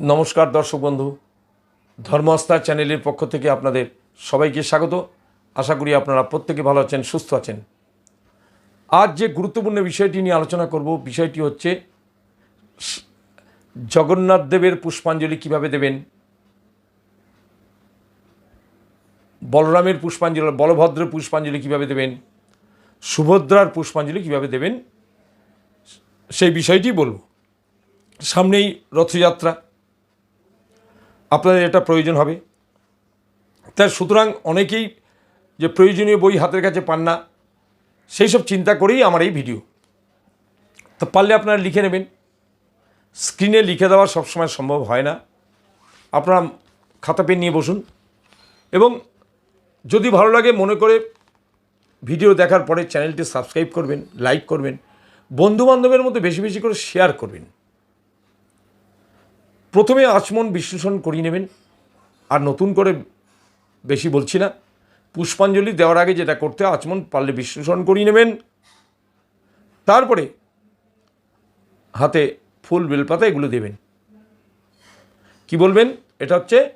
নমস্কার দর্শক বন্ধু ধর্মস্থার চ্যানেলের পক্ষ থেকে আপনাদের সবাইকে স্বাগত। আশা করি আপনারা প্রত্যেকে ভালো আছেন, সুস্থ আছেন। আজ যে গুরুত্বপূর্ণ বিষয়টি নিয়ে আলোচনা করব, বিষয়টি হচ্ছে, জগন্নাথ দেবের পুষ্পাঞ্জলি কীভাবে দেবেন? বলরামের পুষ্পাঞ্জলি, বলভদ্রের পুষ্পাঞ্জলি কীভাবে দেবেন? সুভদ্রার পুষ্পাঞ্জলি কীভাবে দেবেন? সেই বিষয়টি বলব। সামনেই রথযাত্রা। আপনাদের এটা প্রয়োজন হবে। তাই সুতরাং অনেকেই যে প্রয়োজনীয় বই হাতের কাছে পান না, সেই সব চিন্তা করেই আমার এই ভিডিও। তো পারলে আপনারা লিখে নেবেন। স্ক্রিনে লিখে দেওয়া সবসময় সম্ভব হয় না। আপনারা খাতা পেন নিয়ে বসুন। এবং যদি ভালো লাগে মনে করে ভিডিও দেখার পরে চ্যানেলটি সাবস্ক্রাইব করবেন, লাইক করবেন। বন্ধুবান্ধবের মধ্যে বেশি বেশি করে শেয়ার করবেন। প্রথমে আচমন বিশ্লেষণ করিয়ে নেবেন, আর নতুন করে বেশি বলছি না, পুষ্পাঞ্জলি দেওয়ার আগে যেটা করতে আচমন পারলে বিশ্লেষণ করিয়ে নেবেন। তারপরে হাতে ফুল বেলপাতা এগুলো দেবেন। কি বলবেন? এটা হচ্ছে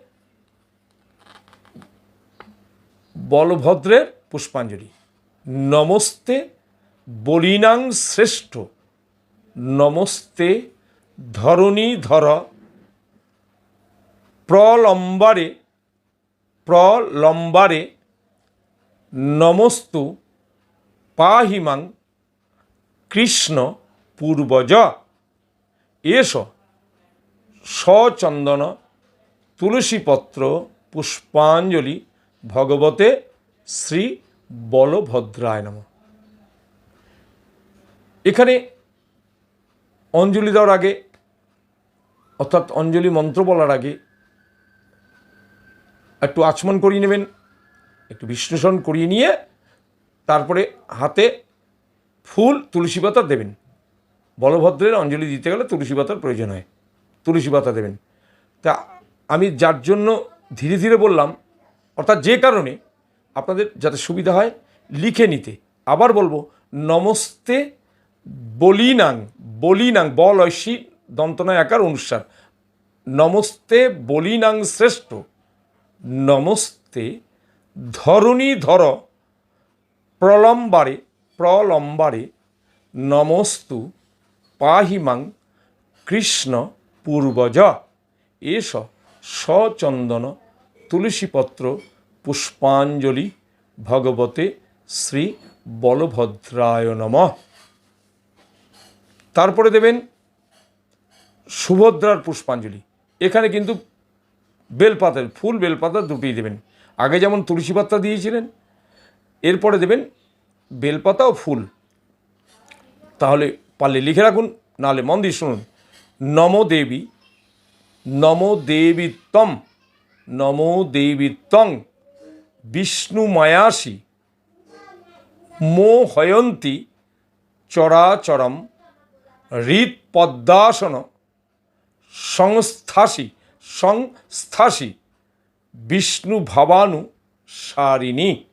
বলভদ্রের পুষ্পাঞ্জলি। নমস্তে, বলিনাং শ্রেষ্ঠ। নমস্তে, ধরণী ধর। প্রলম্বারে প্রলম্বারে নমস্তু পাহিমাং কৃষ্ণ পূর্বজ। এস সচন্দন তুলসীপত্র পুষ্পাঞ্জলি ভগবতে শ্রী বলভদ্রায় নম। এখানে অঞ্জলি দেওয়ার আগে, অর্থাৎ অঞ্জলি মন্ত্র বলার আগে একটু আচমন করিয়ে নেবেন, একটু বিশ্লেষণ করিয়ে নিয়ে তারপরে হাতে ফুল তুলসী পাতা দেবেন। বলভদ্রের অঞ্জলি দিতে গেলে তুলসী পাতার প্রয়োজন হয়, তুলসী পাতা দেবেন। তা আমি যার জন্য ধীরে ধীরে বললাম, অর্থাৎ যে কারণে আপনাদের যাতে সুবিধা হয়, লিখে নিতে। আবার বলব, নমস্তে বলিনাং বলিনাং বল ঐশী দন্তনয় আকার অনুসার। নমস্তে বলিনাং শ্রেষ্ঠ। নমস্তে, ধরণী ধর, প্রলম্বারে প্রলম্বারে, নমস্তু পাহিমাং কৃষ্ণ পূর্বজ। এস সচন্দন তুলসীপত্র, পুষ্পাঞ্জলি, ভগবতে শ্রী বলভদ্রায় নমঃ। তারপরে দেবেন সুভদ্রার পুষ্পাঞ্জলি। এখানে কিন্তু বেলপাতা, ফুল বেলপাতা দুটোই দেবেন। আগে যেমন তুলসী পাতা দিয়েছিলেন, এরপরে দেবেন বেলপাতা ও ফুল। তাহলে পারলে লিখে রাখুন, নাহলে মন দিয়ে শুনুন। নম দেবী নম দেবী নম দেবী বিষ্ণু মায়াসী মোহয়ন্তী চরাচরম হৃৎ পদ্মাসন সংস্থাসী। সংস্থাসী। বিষ্ণু ভাবানু সারিণী।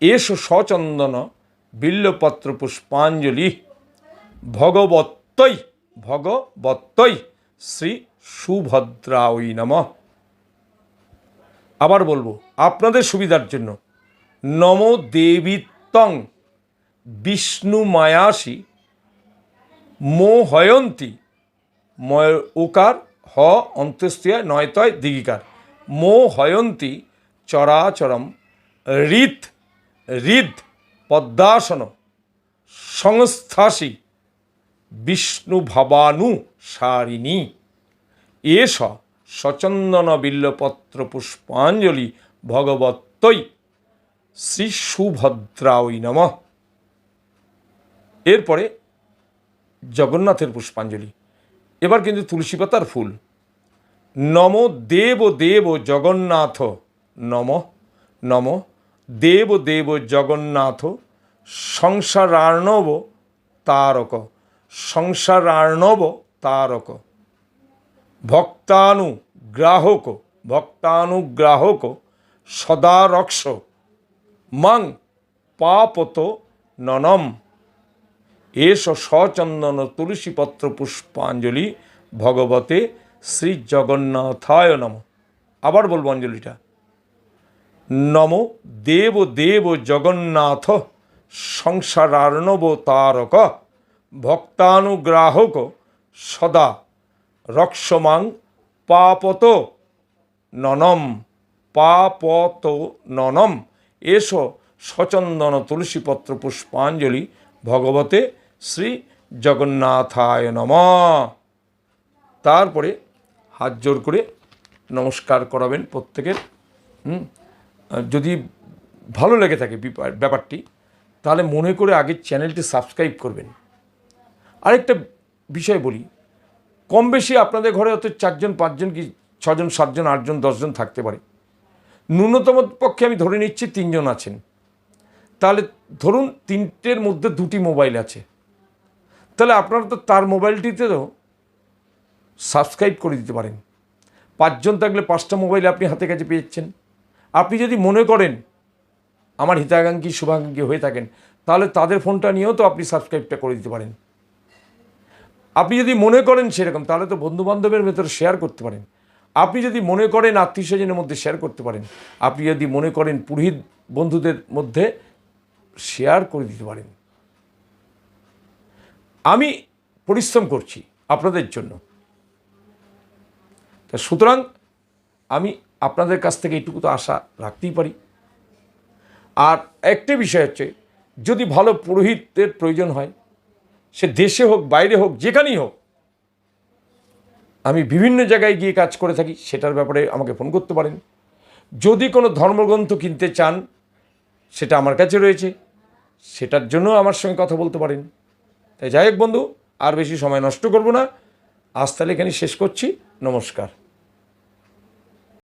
এস সচন্দন বিল্লপত্র পুষ্পাঞ্জলি। ভগবত্তই ভগবত্তই শ্রী সুভদ্রাওই নম। আবার বলব, আপনাদের সুবিধার জন্য। নম দেবীত্তং বিষ্ণু মায়াসী, মোহয়ন্তী, ময় ওকার হ অন্ত্যেষ্টিয়া নয়তয় দিগিকার। মোহয়ন্তী চরাচরম হৃদ হৃদ পদ্মাসন সংস্থাসী বিষ্ণু ভাবানু সারিণী। এস সচন্দন বিল্লপত্র পুষ্পাঞ্জলি ভগবত্তই শ্রী সুভদ্রাওই নমঃ। এরপরে জগন্নাথের পুষ্পাঞ্জলি। এবার কিন্তু তুলসী পাতার ফুল। নম দেব দেব জগন্নাথ, নম নম দেব দেব জগন্নাথ, সংসারার্ণব তারক সংসারার্ণব তারক। ভক্তানুগ্রাহক ভক্তানুগ্রাহক সদা রক্ষ। মাং পাপত ননম। এস সচন্দন তুলসীপত্র পুষ্পাঞ্জলি ভগবতে শ্রী জগন্নাথায় নম। আবার বলব অঞ্জলিটা। নম দেব দেব জগন্নাথ সংসারার্ণব তারক ভক্তানুগ্রাহক সদা রক্ষমাং পাপত ননম পাপত ননম। এসো সচন্দন তুলসীপত্র পুষ্পাঞ্জলি ভগবতে শ্রী জগন্নাথায় নম। তারপরে হাত জোর করে নমস্কার করাবেন প্রত্যেকের যদি ভালো লেগে থাকে ব্যাপারটি, তাহলে মনে করে আগের চ্যানেলটি সাবস্ক্রাইব করবেন। আরেকটা বিষয় বলি, কম বেশি আপনাদের ঘরে হয়তো চারজন, পাঁচজন কি ছজন, সাতজন, আটজন, দশজন থাকতে পারে। ন্যূনতম পক্ষে আমি ধরে নিচ্ছি তিনজন আছেন। তাহলে ধরুন তিনটের মধ্যে দুটি মোবাইল আছে। তাহলে আপনারা তো তার মোবাইলটিতে তো সাবস্ক্রাইব করে দিতে পারেন। পাঁচজন থাকলে পাঁচটা মোবাইল আপনি হাতে কাছে পেয়েছেন আপনি যদি মনে করেন আমার হিতাকাঙ্ক্ষী, শুভাকাঙ্ক্ষী হয়ে থাকেন, তাহলে তাদের ফোনটা নিয়েও তো আপনি সাবস্ক্রাইবটা করে দিতে পারেন। আপনি যদি মনে করেন সেরকম, তাহলে তো বন্ধু বান্ধবের ভেতর শেয়ার করতে পারেন। আপনি যদি মনে করেন আত্মীয় স্বজনের মধ্যে শেয়ার করতে পারেন, আপনি যদি মনে করেন পুরোহিত বন্ধুদের মধ্যে শেয়ার করে দিতে পারেন। আমি পরিশ্রম করছি আপনাদের জন্য। তা সুতরাং আমি আপনাদের কাছ থেকে এইটুকু তো আশা রাখতেই পারি। আর একটি বিষয় হচ্ছে, যদি ভালো পুরোহিতের প্রয়োজন হয়, সে দেশে হোক, বাইরে হোক, যেখানেই হোক, আমি বিভিন্ন জায়গায় গিয়ে কাজ করে থাকি, সেটার ব্যাপারে আমাকে ফোন করতে পারেন। যদি কোনো ধর্মগ্রন্থ কিনতে চান, সেটা আমার কাছে রয়েছে, সেটার জন্য আমার সঙ্গে কথা বলতে পারেন। তাই যাই হোক বন্ধু, আর বেশি সময় নষ্ট করব না। আজ তাহলে এখানে শেষ করছি। নমস্কার।